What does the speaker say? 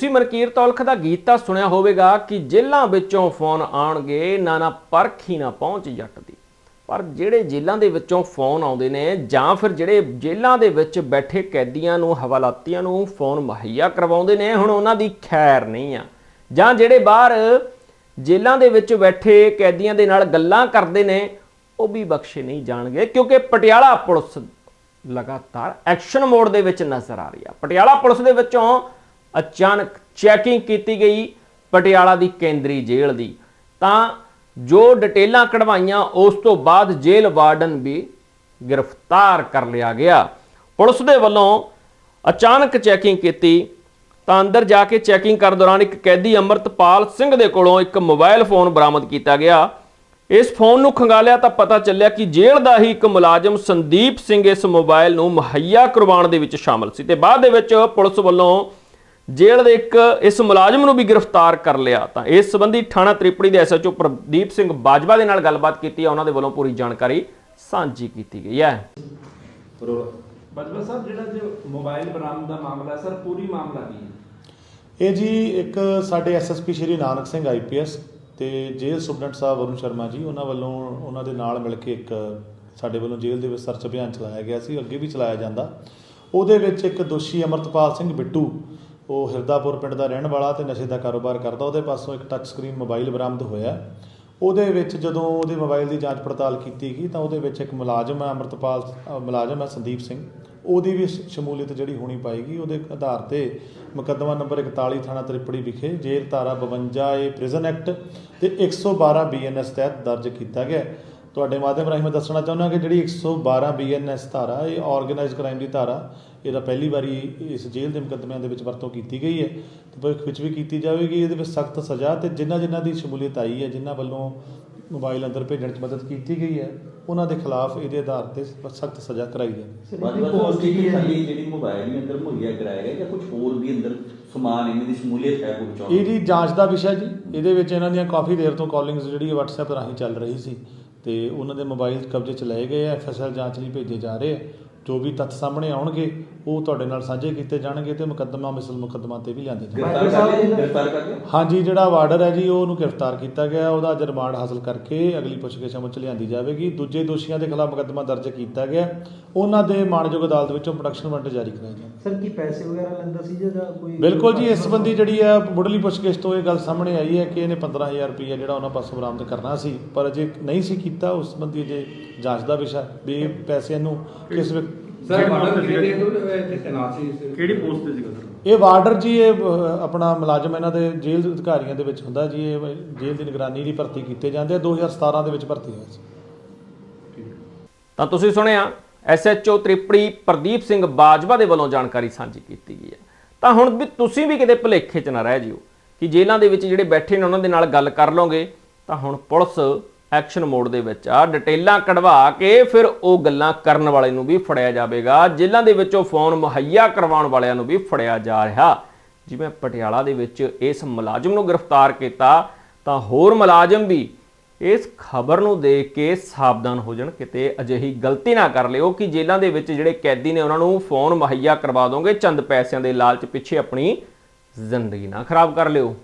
ਤੁਸੀਂ ਮਨਕੀਰ ਤੌਲਖ ਦਾ ਗੀਤ ਤਾਂ ਸੁਣਿਆ ਹੋਵੇਗਾ ਕਿ ਜੇਲ੍ਹਾਂ ਵਿੱਚੋਂ ਫੋਨ ਆਉਣਗੇ, ਨਾ ਨਾ ਪਰਖ ਹੀ ਨਾ ਪਹੁੰਚ ਜੱਟ ਦੀ। ਪਰ ਜਿਹੜੇ ਜੇਲ੍ਹਾਂ ਦੇ ਵਿੱਚੋਂ ਫੋਨ ਆਉਂਦੇ ਨੇ ਜਾਂ ਫਿਰ ਜਿਹੜੇ ਜੇਲ੍ਹਾਂ ਦੇ ਵਿੱਚ ਬੈਠੇ ਕੈਦੀਆਂ ਨੂੰ, ਹਵਾਲਾਤੀਆਂ ਨੂੰ ਫੋਨ ਮੁਹੱਈਆ ਕਰਵਾਉਂਦੇ ਨੇ, ਹੁਣ ਉਹਨਾਂ ਦੀ ਖੈਰ ਨਹੀਂ ਆ। ਜਾਂ ਜਿਹੜੇ ਬਾਹਰ ਜੇਲ੍ਹਾਂ ਦੇ ਵਿੱਚ ਬੈਠੇ ਕੈਦੀਆਂ ਦੇ ਨਾਲ ਗੱਲਾਂ ਕਰਦੇ ਨੇ, ਉਹ ਵੀ ਬਖਸ਼ੇ ਨਹੀਂ ਜਾਣਗੇ, ਕਿਉਂਕਿ ਪਟਿਆਲਾ ਪੁਲਿਸ ਲਗਾਤਾਰ ਐਕਸ਼ਨ ਮੋਡ ਦੇ ਵਿੱਚ ਨਜ਼ਰ ਆ ਰਹੀ ਆ। ਪਟਿਆਲਾ ਪੁਲਿਸ ਦੇ ਵਿੱਚੋਂ ਅਚਾਨਕ ਚੈਕਿੰਗ ਕੀਤੀ ਗਈ ਪਟਿਆਲਾ ਦੀ ਕੇਂਦਰੀ ਜੇਲ੍ਹ ਦੀ। ਤਾਂ ਜੋ ਡਿਟੇਲਾਂ ਕਢਵਾਈਆਂ, ਉਸ ਤੋਂ ਬਾਅਦ ਜੇਲ੍ਹ ਵਾਰਡਨ ਵੀ ਗ੍ਰਿਫਤਾਰ ਕਰ ਲਿਆ ਗਿਆ। ਪੁਲਿਸ ਦੇ ਵੱਲੋਂ ਅਚਾਨਕ ਚੈਕਿੰਗ ਕੀਤੀ, ਤਾਂ ਅੰਦਰ ਜਾ ਕੇ ਚੈਕਿੰਗ ਕਰਨ ਦੌਰਾਨ ਇੱਕ ਕੈਦੀ ਅਮਰਤਪਾਲ ਸਿੰਘ ਦੇ ਕੋਲੋਂ ਇੱਕ ਮੋਬਾਈਲ ਫੋਨ ਬਰਾਮਦ ਕੀਤਾ ਗਿਆ। ਇਸ ਫੋਨ ਨੂੰ ਖੰਗਾਲਿਆ ਤਾਂ ਪਤਾ ਚੱਲਿਆ ਕਿ ਜੇਲ੍ਹ ਦਾ ਹੀ ਇੱਕ ਮੁਲਾਜ਼ਮ ਸੰਦੀਪ ਸਿੰਘ ਇਸ ਮੋਬਾਈਲ ਨੂੰ ਮੁਹੱਈਆ ਕਰਵਾਉਣ ਦੇ ਵਿੱਚ ਸ਼ਾਮਲ ਸੀ। ਤੇ ਬਾਅਦ ਦੇ ਵਿੱਚ ਪੁਲਿਸ ਵੱਲੋਂ ਜੇਲ੍ਹ ਦੇ ਇੱਕ ਇਸ ਮੁਲਾਜ਼ਮ ਨੂੰ ਵੀ ਗ੍ਰਿਫਤਾਰ ਕਰ ਲਿਆ। ਤਾਂ ਇਸ ਸੰਬੰਧੀ ਥਾਣਾ ਤ੍ਰਿਪੜੀ ਦੇ ਐਸਐਚਓ ਪ੍ਰਦੀਪ ਸਿੰਘ ਬਾਜਵਾ ਦੇ ਨਾਲ ਗੱਲਬਾਤ ਕੀਤੀ ਹੈ ਉਹਨਾਂ ਦੇ ਵੱਲੋਂ ਪੂਰੀ ਜਾਣਕਾਰੀ ਸਾਂਝੀ ਕੀਤੀ ਗਈ ਹੈ। ਬਜਵਾ ਸਾਹਿਬ ਜਿਹੜਾ ਜੋ ਮੋਬਾਈਲ ਬਰਾਮਦ ਦਾ ਮਾਮਲਾ ਹੈ, ਸਰ ਪੂਰੀ ਮਾਮਲਾ ਕੀ ਹੈ? ਇਹ ਜੀ ਇੱਕ ਸਾਡੇ ਐਸਐਸਪੀ ਸ਼੍ਰੀ ਨਾਨਕ ਸਿੰਘ ਆਈਪੀਐਸ ਤੇ ਜੇਲ੍ਹ ਸੁਪਰਡੈਂਟ ਸਾਹਿਬ ਵਰੁਣ ਸ਼ਰਮਾ ਜੀ ਉਹਨਾਂ ਵੱਲੋਂ ਉਹਨਾਂ ਦੇ ਨਾਲ ਮਿਲ ਕੇ ਇੱਕ ਸਾਡੇ ਵੱਲੋਂ ਜੇਲ੍ਹ ਦੇ ਵਿੱਚ ਸਰਚ ਅਭਿਆਨ ਚਲਾਇਆ ਗਿਆ ਸੀ ਅੱਗੇ ਵੀ ਚਲਾਇਆ ਜਾਂਦਾ। ਉਹਦੇ ਵਿੱਚ ਇੱਕ ਦੋਸ਼ੀ ਅਮਰਤਪਾਲ ਸਿੰਘ ਬਿੱਟੂ ਉਹ ਹਿਰਦਾਪੁਰ ਪਿੰਡ ਦਾ ਰਹਿਣ ਵਾਲਾ ਤੇ ਨਸ਼ੇ ਦਾ ਕਾਰੋਬਾਰ ਕਰਦਾ, ਉਹਦੇ ਪਾਸੋਂ ਇੱਕ ਟੱਚ ਸਕਰੀਨ ਮੋਬਾਈਲ ਬਰਾਮਦ ਹੋਇਆ। ਉਹਦੇ ਵਿੱਚ ਜਦੋਂ ਉਹਦੇ ਮੋਬਾਈਲ ਦੀ ਜਾਂਚ ਪੜਤਾਲ ਕੀਤੀ ਗਈ, ਤਾਂ ਉਹਦੇ ਵਿੱਚ ਇੱਕ ਮੁਲਾਜ਼ਮ ਹੈ, ਅਮਰਤਪਾਲ ਮੁਲਾਜ਼ਮ ਹੈ ਸੰਦੀਪ ਸਿੰਘ। ਉਹਦੀ ਵੀ ਸ਼ਮੂਲੀਅਤ ਜਿਹੜੀ ਹੋਣੀ ਪਾਏਗੀ ਉਹਦੇ ਆਧਾਰ ਤੇ ਮੁਕੱਦਮਾ ਨੰਬਰ 41 ਥਾਣਾ ਤ੍ਰਿਪੜੀ ਵਿਖੇ ਜੇਲ੍ਹ ਧਾਰਾ 52 ਏ ਪ੍ਰਿਜ਼ਨ ਐਕਟ ਤੇ 112 ਬੀਐਨਐਸ ਤਹਿਤ ਦਰਜ ਕੀਤਾ ਗਿਆ। ਤੁਹਾਡੇ ਮਾਧਿਅਮ ਰਾਹੀਂ ਮੈਂ ਦੱਸਣਾ ਚਾਹੁੰਦਾ ਕਿ ਜਿਹੜੀ 112 ਬੀਐਨਐਸ ਧਾਰਾ ਇਹ ਆਰਗੇਨਾਈਜ਼ਡ ਕ੍ਰਾਈਮ ਦੀ ਧਾਰਾ ਇਹਦਾ ਪਹਿਲੀ ਵਾਰੀ ਇਸ ਜੇਲ੍ਹ ਦੇ ਮੁਕੱਦਮਿਆਂ ਦੇ ਵਿੱਚ ਵਰਤੋਂ ਕੀਤੀ ਗਈ ਹੈ ਤੇ ਭਵਿੱਖ ਵਿੱਚ ਵੀ ਕੀਤੀ ਜਾਵੇਗੀ ਇਹਦੇ ਵਿੱਚ ਸਖਤ ਸਜ਼ਾ ਤੇ ਜਿਨ੍ਹਾਂ ਜਿਨ੍ਹਾਂ ਦੀ ਸ਼ਮੂਲੀਅਤ ਆਈ ਹੈ ਜਿਨ੍ਹਾਂ ਵੱਲੋਂ ਮੋਬਾਈਲ ਅੰਦਰ ਭੇਜਣ 'ਚ ਮਦਦ ਕੀਤੀ ਗਈ ਹੈ ਉਹਨਾਂ ਦੇ ਖਿਲਾਫ ਇਹਦੇ ਆਧਾਰ ਤੇ ਸਖਤ ਸਜ਼ਾ ਕਰਾਈ ਜਾਵੇ ਸਾਹਿਬ ਜਿਹੜੀ ਖਾਲੀ ਜਿਹੜੀ ਮੋਬਾਈਲ ਵੀ ਅੰਦਰ ਮੁਹੱਈਆ ਕਰਾਇਆ ਗਿਆ ਜਾਂ ਕੁਝ ਹੋਰ ਵੀ ਅੰਦਰ ਸਮਾਨ ਇਹਨਾਂ ਦੀ ਸ਼ਮੂਲੀਅਤ ਹੈ ਕੋਈ ਚਾਹੁੰਦੇ ਇਹਦੀ ਜਾਂਚ ਦਾ ਵਿਸ਼ਾ ਜੀ ਇਹਦੇ ਵਿੱਚ ਇਹਨਾਂ ਦੀਆਂ ਕਾਫੀ ਦੇਰ ਤੋਂ ਕਾਲਿੰਗਸ ਜਿਹੜੀ WhatsApp ਰਾਹੀਂ ਚੱਲ ਰਹੀ ਸੀ। ਤੇ ਉਹਨਾਂ ਦੇ ਮੋਬਾਈਲ ਕਬਜ਼ੇ 'ਚ ਲਏ ਗਏ ਆ ਐਫਐਸਐਲ ਜਾਂਚ ਲਈ ਭੇਜੇ ਜਾ ਰਹੇ ਜੋ ਵੀ ਤੱਥ ਸਾਹਮਣੇ ਆਉਣਗੇ ਉਹ ਤੁਹਾਡੇ ਨਾਲ ਸਾਂਝੇ ਕੀਤੇ ਜਾਣਗੇ ਤੇ ਮੁਕੱਦਮਾ ਮਿਸਲ ਮੁਕੱਦਮਾ ਤੇ ਵੀ ਲਿਆਂਦੇ ਜਾਣਗੇ। ਹਾਂਜੀ ਜਿਹੜਾ ਵਾਰਡਰ ਹੈ ਜੀ ਉਹ ਉਹਨੂੰ ਗ੍ਰਿਫਤਾਰ ਕੀਤਾ ਗਿਆ ਉਹਦਾ ਅੱਜ ਰਿਮਾਂਡ ਹਾਸਲ ਕਰਕੇ ਅਗਲੀ ਪੁੱਛਗਿੱਛ ਅਮਲ ਚ ਲਿਆਂਦੀ ਜਾਵੇਗੀ। ਦੂਜੇ ਦੋਸ਼ੀਆਂ ਦੇ ਖਿਲਾਫ ਮੁਕੱਦਮਾ ਦਰਜ ਕੀਤਾ ਗਿਆ ਉਹਨਾਂ ਦੇ ਮਾਣਯੋਗ ਅਦਾਲਤ ਵਿੱਚੋਂ ਪ੍ਰੋਡਕਸ਼ਨ ਵਾਰੰਟ ਜਾਰੀ ਕਰਾਇਆ ਜਾਵੇ ਸਰ ਕੀ ਪੈਸੇ ਵਗੈਰਾ ਲੈਂਦਾ ਸੀ ਜਾਂ ਕੋਈ ਬਿਲਕੁਲ ਜੀ ਇਸ ਸੰਬੰਧੀ ਜਿਹੜੀ ਹੈ ਮੁੱਢਲੀ ਪੁੱਛਗਿੱਛ ਤੋਂ ਇਹ ਗੱਲ ਸਾਹਮਣੇ ਆਈ ਹੈ ਕਿ ਇਹਨੇ 15000 ਰੁਪਏ ਜਿਹੜਾ ਉਹਨਾਂ ਪਾਸੋਂ ਬਰਾਮਦ ਕਰਨਾ ਸੀ ਪਰ ਅਜੇ ਨਹੀਂ ਸੀ ਕੀਤਾ। ਉਸ ਸੰਬੰਧੀ ਅਜੇ ਜਾਂਚ ਦਾ ਵਿਸ਼ਾ ਵੀ ਪੈਸਿਆਂ ਨੂੰ ਕਿਸ ਵਿਅਕ- ਸਰ ਮਾਡਲ ਕਿਹੜੇ ਇੱਥੇ ਤੈਨਾਤ ਸੀ ਕਿਹੜੀ ਪੋਸਟ ਤੇ ਸੀਗਾ ਸਰ ਇਹ ਵਾਰਡਰ ਜੀ ਇਹ ਅਹ, ਆਪਣਾ ਮੁਲਾਜ਼ਮ ਇਹਨਾਂ ਦੇ ਜੇਲ੍ਹ ਦੇ ਅਧਿਕਾਰੀਆਂ ਦੇ ਵਿੱਚ ਹੁੰਦਾ ਜੀ। ਇਹ ਜੇਲ੍ਹ ਦੀ ਨਿਗਰਾਨੀ ਲਈ ਭਰਤੀ ਕੀਤੇ ਜਾਂਦੇ ਆ। 2017 ਦੇ ਵਿੱਚ ਭਰਤੀ ਹੋਇਆ ਸੀ। ਤਾਂ ਤੁਸੀਂ ਸੁਣਿਆ ਐਸਐਚਓ ਤ੍ਰਿਪੜੀ ਪ੍ਰਦੀਪ ਸਿੰਘ ਬਾਜਵਾ ਦੇ ਵੱਲੋਂ ਜਾਣਕਾਰੀ ਸਾਂਝੀ ਕੀਤੀ ਗਈ ਹੈ। ਤਾਂ ਹੁਣ ਵੀ ਤੁਸੀਂ ਵੀ ਕਿਤੇ ਭੁਲੇਖੇ 'ਚ ਨਾ ਰਹਿ ਜਿਓ ਕਿ ਜੇਲ੍ਹਾਂ ਦੇ ਵਿੱਚ ਜਿਹੜੇ ਬੈਠੇ ਨੇ ਉਹਨਾਂ ਦੇ ਨਾਲ ਗੱਲ ਕਰ ਲਓਗੇ। ਤਾਂ ਹੁਣ ਪੁਲਿਸ ਐਕਸ਼ਨ ਮੋਡ ਦੇ ਵਿੱਚ ਆ। ਡਿਟੇਲਾਂ ਕਢਵਾ ਕੇ ਫਿਰ ਉਹ ਗੱਲਾਂ ਕਰਨ ਵਾਲੇ ਨੂੰ ਵੀ ਫੜਿਆ ਜਾਵੇਗਾ। ਜੇਲ੍ਹਾਂ ਦੇ ਵਿੱਚੋਂ ਫੋਨ ਮੁਹੱਈਆ ਕਰਵਾਉਣ ਵਾਲਿਆਂ ਨੂੰ ਵੀ ਫੜਿਆ ਜਾ ਰਿਹਾ। ਜਿਵੇਂ ਪਟਿਆਲਾ ਦੇ ਵਿੱਚ ਇਸ ਮੁਲਾਜ਼ਮ ਨੂੰ ਗ੍ਰਿਫਤਾਰ ਕੀਤਾ, ਤਾਂ ਹੋਰ ਮੁਲਾਜ਼ਮ ਵੀ ਇਸ ਖਬਰ ਨੂੰ ਦੇਖ ਕੇ ਸਾਵਧਾਨ ਹੋ ਜਾਣ। ਕਿਤੇ ਅਜਿਹੀ ਗਲਤੀ ਨਾ ਕਰ ਲਿਓ ਕਿ ਜੇਲ੍ਹਾਂ ਦੇ ਵਿੱਚ ਜਿਹੜੇ ਕੈਦੀ ਨੇ ਉਹਨਾਂ ਨੂੰ ਫੋਨ ਮੁਹੱਈਆ ਕਰਵਾ ਦੋਗੇ, ਚੰਦ ਪੈਸਿਆਂ ਦੇ ਲਾਲਚ ਪਿੱਛੇ ਆਪਣੀ ਜ਼ਿੰਦਗੀ ਨਾ ਖਰਾਬ ਕਰ ਲਿਓ।